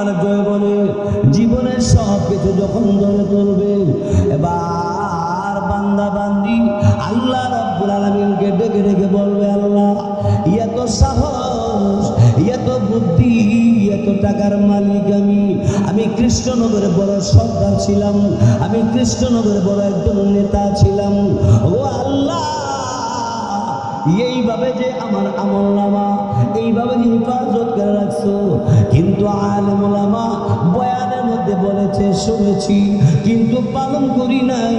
আপনার জয়বনে জীবনের সব কিছু যখন ধরে তুলবে, এবার বান্দা বান্দি আল্লাহ রব্বুল আলমিনকে ডেকে ডেকে বলবে, আল্লাহ, এত সাহস, এত বুদ্ধি, এত টাকার মালিক আমি। আমি কৃষ্ণনগরে বড় সর্দার ছিলাম, আমি কৃষ্ণনগরে বড় একজন নেতা ছিলাম। ও আল্লাহ এইভাবে যে আমার আমল নামা, এইভাবে যে করে রাখছো। কিন্তু আলমুলামা বয়ানের মধ্যে বলেছে, শুনেছি, কিন্তু পালন করি নাই।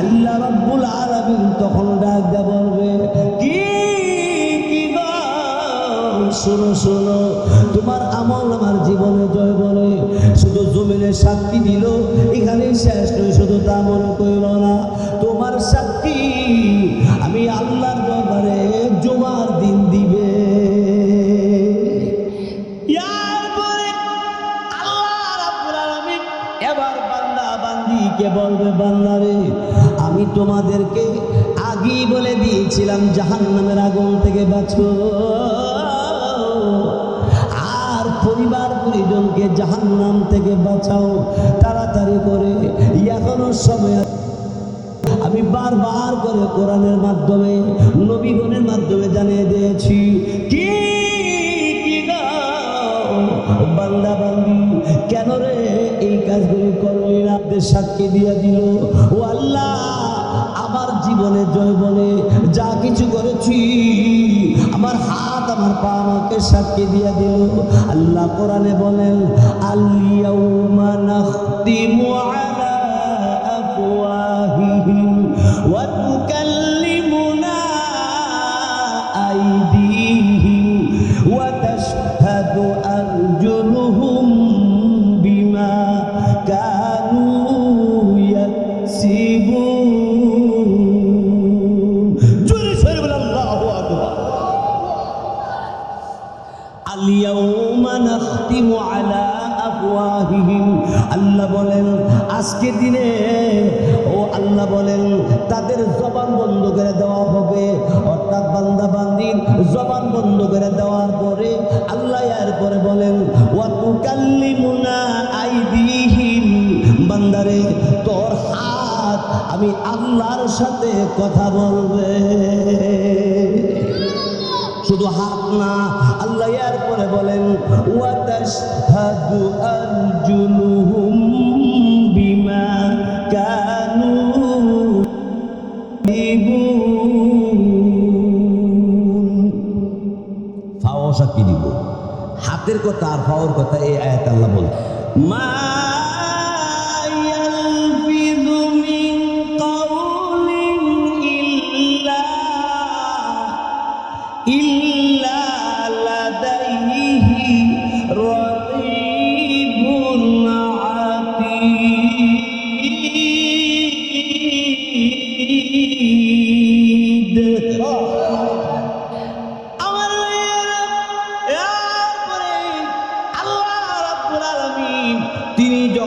আল্লাহ রাব্বুল আলামিন তখন ডাক দে বলবে, কি কি শোনো শোনো, তোমার আমল আমার জীবনে জয় বলে। শুধু জমিনে সাক্ষী দিল, এখানেই শেষ নয়, শুধু তা মনে করিল না। তোমার সাক্ষী বান্দিকে বলবে বান্দারে? আমি তোমাদেরকে আগেই বলে দিয়েছিলাম, জাহান্নামের আগুন থেকে বাঁচো। আর পরিবার পরিজনকে জাহান্নাম থেকে বাঁচাও, তাড়াতাড়ি করে। এখনও সময় আমি বারবার করে কোরআনের মাধ্যমে, নবীগণের মাধ্যমে জানিয়ে দিয়েছি কি কি? বান্দা বান্দি কেন রে এই কাজগুলি করলি? না সাক্ষী দিয়ে দিল, ও আল্লাহ, আমার জীবনে জৈবনে যা কিছু করেছি, আমার হাত, আমার পা আমাকে সাক্ষী দিয়ে দিল। আল্লাহ কোরআনে বলেন আল্লিয়াউমা নাখতিমু আজকে দিনে ও আল্লাহ বলেন, তাদের জবান বন্ধ করে দেওয়া হবে। অর্থাৎ বান্দা বান্দির জবান বন্ধ করে দেওয়ার পরে আল্লাহ এর পরে বলেন, ওয়াতুকাল্লিমুনা আইদিহিম। বান্দারে, তোর হাত আমি আল্লাহর সাথে কথা বলবে। শুধু হাত না, আল্লাহ এর পরে বলেন, ওয়াতাশহাদু আরজুলুহুম। ইয়াকসিবুন। ফাও সাক্ষী দিব হাতের কথা আর ফাওয়ার কথা এই আয়াত আল্লাহ বল মা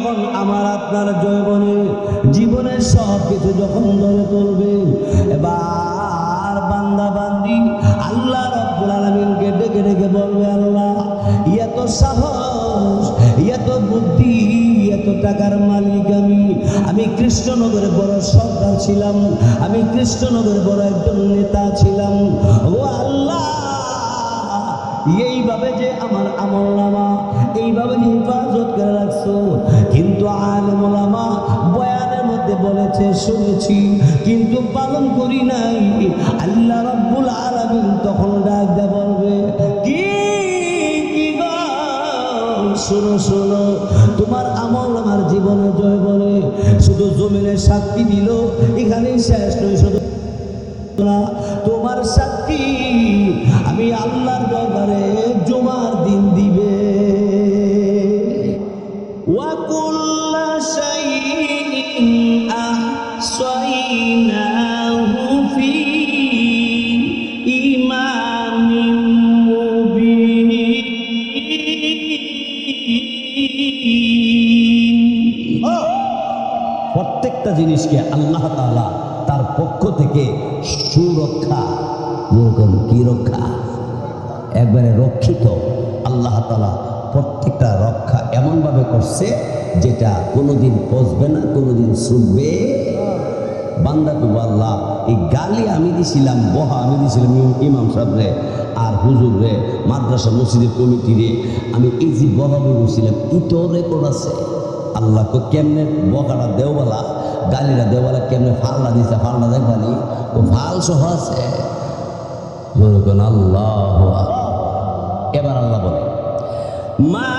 যখন আমার আপনার জয়বনে জীবনের সব কিছু যখন ধরে তুলবে, এবার বান্দা বান্দি আল্লাহ রাব্বুল আলামিনকে ডেকে ডেকে বলবে, আল্লাহ, এত সাহস, এত বুদ্ধি, এত টাকার মালিক আমি। আমি কৃষ্ণনগরে বড় সর্দার ছিলাম, আমি কৃষ্ণনগরে বড় একজন নেতা ছিলাম। ও আল্লাহ, এইভাবে যে আমার আমল নামা, এইভাবে যে হেফাজত করে রাখছো শোনো শোনো, তোমার আমল আমার জীবনে জয় বলে। শুধু জমিনের সাক্ষী দিল, এখানেই শেষ নয়, শুধু তোমার সাক্ষী আমি আল্লাহর দরবারে জমার দিন দিবে। ওয়াকুল্লা সাইনা আহসাইনা প্রত্যেকটা জিনিসকে আল্লাহ তালা তার পক্ষ থেকে সুরক্ষা যেরকম কি রক্ষা একবারে রক্ষিত আল্লাহ তালা প্রত্যেকটা রক্ষা এমনভাবে করছে যেটা কোনোদিন পচবে না, কোনোদিন শুনবে বান্দা কব আল্লাহ, এই গালি আমি দিছিলাম, বহা আমি দিছিলাম ইম- ইমাম সাহেব রে আর হুজুর রে, মাদ্রাসা মসজিদের কমিটি রে। আমি এই যে বহা বলছিলাম ইটো রেকর্ড আছে। আল্লাহকে কেমনে বকাটা দেওবালা গালিটা দেওয়ালা কেমনে ফাল্লা দিছে, ফাল্লা দেখবানি ও ভালো সহ আছে। আল্লাহ এবার আল্লাহ বলে, মা